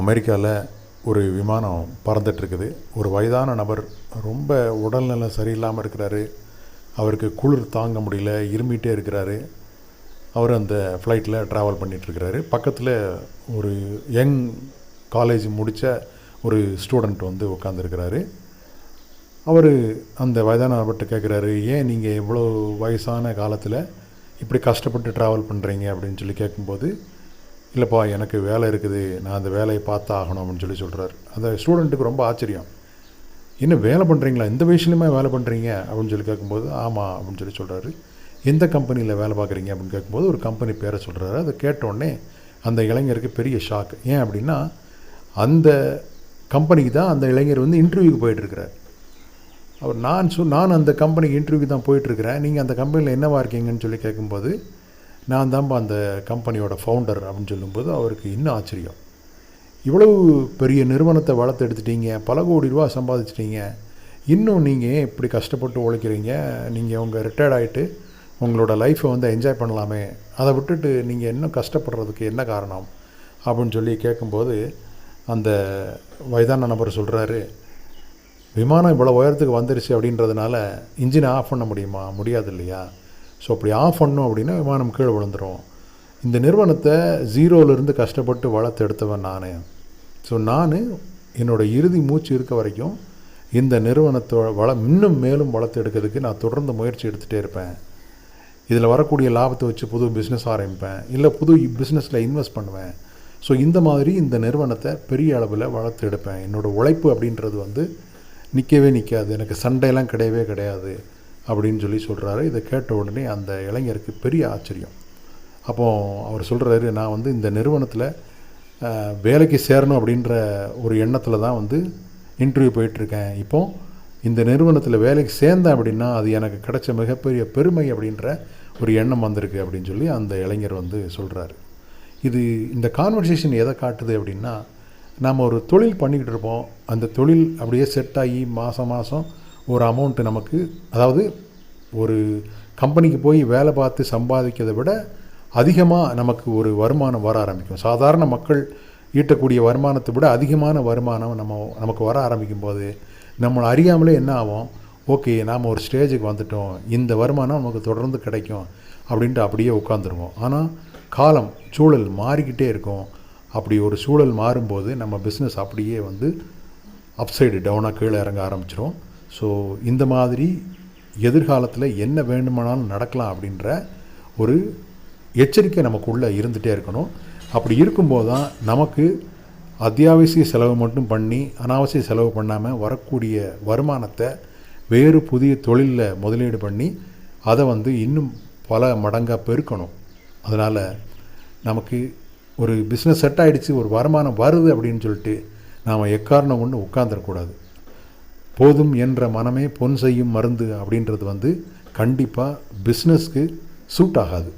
அமெரிக்காவில் ஒரு விமானம் பறந்துட்டுருக்குது. ஒரு வயதான நபர் ரொம்ப உடல்நலம் சரியில்லாமல் இருக்கிறாரு. அவருக்கு குளிர் தாங்க முடியல இருமிட்டே இருக்கிறாரு. அவர் அந்த ஃப்ளைட்டில் ட்ராவல் பண்ணிகிட்ருக்கிறாரு பக்கத்தில் ஒரு யங் காலேஜ் முடித்த ஒரு ஸ்டூடெண்ட் வந்து உட்காந்துருக்கிறாரு அவர் அந்த வயதான நபர்கிட்ட கேட்குறாரு ஏன் நீங்கள் இவ்வளோ வயசான காலத்தில் இப்படி கஷ்டப்பட்டு ட்ராவல் பண்ணுறீங்க அப்படின்னு சொல்லி கேட்கும்போது இல்லைப்பா எனக்கு வேலை இருக்குது. நான் அந்த வேலையை பார்த்தாகணும் அப்படின்னு சொல்லி சொல்கிறார் அந்த ஸ்டூடெண்ட்டுக்கு ரொம்ப ஆச்சரியம். என்ன வேலை பண்ணுறீங்களா இந்த வயசுலையுமே வேலை பண்ணுறீங்க அப்படின்னு சொல்லி கேட்கும்போது ஆமாம் அப்படின்னு சொல்லி சொல்கிறாரு எந்த கம்பெனியில் வேலை பார்க்குறீங்க? அப்படின்னு கேட்கும்போது ஒரு கம்பெனி பேரை சொல்கிறாரு அதை கேட்டோடனே அந்த இளைஞருக்கு பெரிய ஷாக் ஏன் அப்படின்னா அந்த கம்பெனிக்கு தான் அந்த இளைஞர் வந்து இன்டர்வியூக்கு போயிட்டுருக்கிறார். அவர் நான் சொ நான் அந்த கம்பெனிக்கு இன்டர்வியூக்கு தான் போயிட்டுருக்கிறேன். நீங்கள் அந்த கம்பெனியில் என்னவா இருக்கீங்கன்னு சொல்லி கேட்கும்போது நான் தான்ப்பா அந்த கம்பெனியோட ஃபவுண்டர் அப்படின்னு சொல்லும்போது அவருக்கு இன்னும் ஆச்சரியம். இவ்வளவு பெரிய நிறுவனத்தை வளர்த்து எடுத்துட்டீங்க பல கோடி ரூபா சம்பாதிச்சிட்டீங்க இன்னும் நீங்கள் இப்படி கஷ்டப்பட்டு உழைக்கிறீங்க? நீங்கள் உங்கள் ரிட்டையர்ட் ஆகிட்டு உங்களோட லைஃப்பை வந்து என்ஜாய் பண்ணலாமே அதை விட்டுட்டு நீங்கள் இன்னும் கஷ்டப்படுறதுக்கு என்ன காரணம்? அப்படின்னு சொல்லி கேட்கும்போது அந்த வயதான நபர் சொல்கிறாரு விமானம் இவ்வளோ உயரத்துக்கு வந்துருச்சு அப்படின்றதுனால இன்ஜினை ஆஃப் பண்ண முடியுமா? முடியாது இல்லையா? ஸோ அப்படி ஆஃப் பண்ணோம் அப்படின்னா விமானம் கீழே விழுந்துடும் இந்த நிறுவனத்தை ஜீரோவிலேருந்து கஷ்டப்பட்டு வளர்த்து எடுத்தவன் நான். ஸோ நான் என்னோடய இறுதி மூச்சு இருக்க வரைக்கும் இந்த நிறுவனத்தோட வள இன்னும் மேலும் வளர்த்து எடுக்கிறதுக்கு நான் தொடர்ந்து முயற்சி எடுத்துகிட்டே இருப்பேன். இதில் வரக்கூடிய லாபத்தை வச்சு புது பிஸ்னஸ் ஆரம்பிப்பேன். இல்லை புது பிஸ்னஸில் இன்வெஸ்ட் பண்ணுவேன். ஸோ இந்த மாதிரி இந்த நிறுவனத்தை பெரிய அளவில் வளர்த்து எடுப்பேன். என்னோடய உழைப்பு அப்படின்றது வந்து நிற்கவே நிற்காது. எனக்கு சண்டையெல்லாம் கிடையவே கிடையாது. அப்படின்னு சொல்லி சொல்கிறாரு இதை கேட்ட உடனே அந்த இளைஞருக்கு பெரிய ஆச்சரியம். அப்போ அவர் சொல்கிறாரு நான் வந்து இந்த நிறுவனத்தில் வேலைக்கு சேரணும் அப்படின்ற ஒரு எண்ணத்தில் தான் வந்து இன்டர்வியூ போயிட்டுருக்கேன். இப்போ இந்த நிறுவனத்தில் வேலைக்கு சேர்ந்தேன் அப்படின்னா அது எனக்கு கிடைச்ச மிகப்பெரிய பெருமை அப்படின்ற ஒரு எண்ணம் வந்திருக்கு அப்படின்னு சொல்லி அந்த இளைஞர் வந்து சொல்கிறாரு இது இந்த கான்வர்சேஷன் எதை காட்டுது அப்படின்னா நாம் ஒரு தொழில் பண்ணிக்கிட்டு இருப்போம். அந்த தொழில் அப்படியே செட் ஆகி மாதம் மாதம் ஒரு அமௌண்ட்டு நமக்கு அதாவது ஒரு கம்பெனிக்கு போய் வேலை பார்த்து சம்பாதிக்கிறதை விட அதிகமாக நமக்கு ஒரு வருமானம் வர ஆரம்பிக்கும். சாதாரண மக்கள் ஈட்டக்கூடிய வருமானத்தை விட அதிகமான வருமானம் நம்ம நமக்கு வர ஆரம்பிக்கும் போது நம்மளை அறியாமலே என்ன ஆகும்? ஓகே நாம் ஒரு ஸ்டேஜுக்கு வந்துட்டோம். இந்த வருமானம் நமக்கு தொடர்ந்து கிடைக்கும். அப்படின்ட்டு அப்படியே உட்காந்துருவோம் ஆனால் காலம் சூழல் மாறிக்கிட்டே இருக்கும். அப்படி ஒரு சூழல் மாறும்போது நம்ம பிஸ்னஸ் அப்படியே வந்து அப்சைடு டவுனாக கீழே இறங்க ஆரம்பிச்சிடும் ஸோ இந்த மாதிரி எதிர்காலத்தில் என்ன வேண்டுமானாலும் நடக்கலாம் அப்படின்ற ஒரு எச்சரிக்கை நமக்குள்ளே இருந்துகிட்டே இருக்கணும். அப்படி இருக்கும்போது தான் நமக்கு அத்தியாவசிய செலவு மட்டும் பண்ணி அனாவசிய செலவு பண்ணாமல் வரக்கூடிய வருமானத்தை வேறு புதிய தொழிலில் முதலீடு பண்ணி அதை வந்து இன்னும் பல மடங்காக பெருக்கணும். அதனால் நமக்கு ஒரு பிஸ்னஸ் செட் ஆகிடுச்சு ஒரு வருமானம் வருது அப்படின்னு சொல்லிட்டு நாம் எக்காரணம் ஒன்று உட்காந்துடக்கூடாது போதும் என்ற மனமே பொன் செய்யும் மருந்து அப்படின்றது வந்து கண்டிப்பாக பிஸ்னஸ்க்கு சூட் ஆகாது.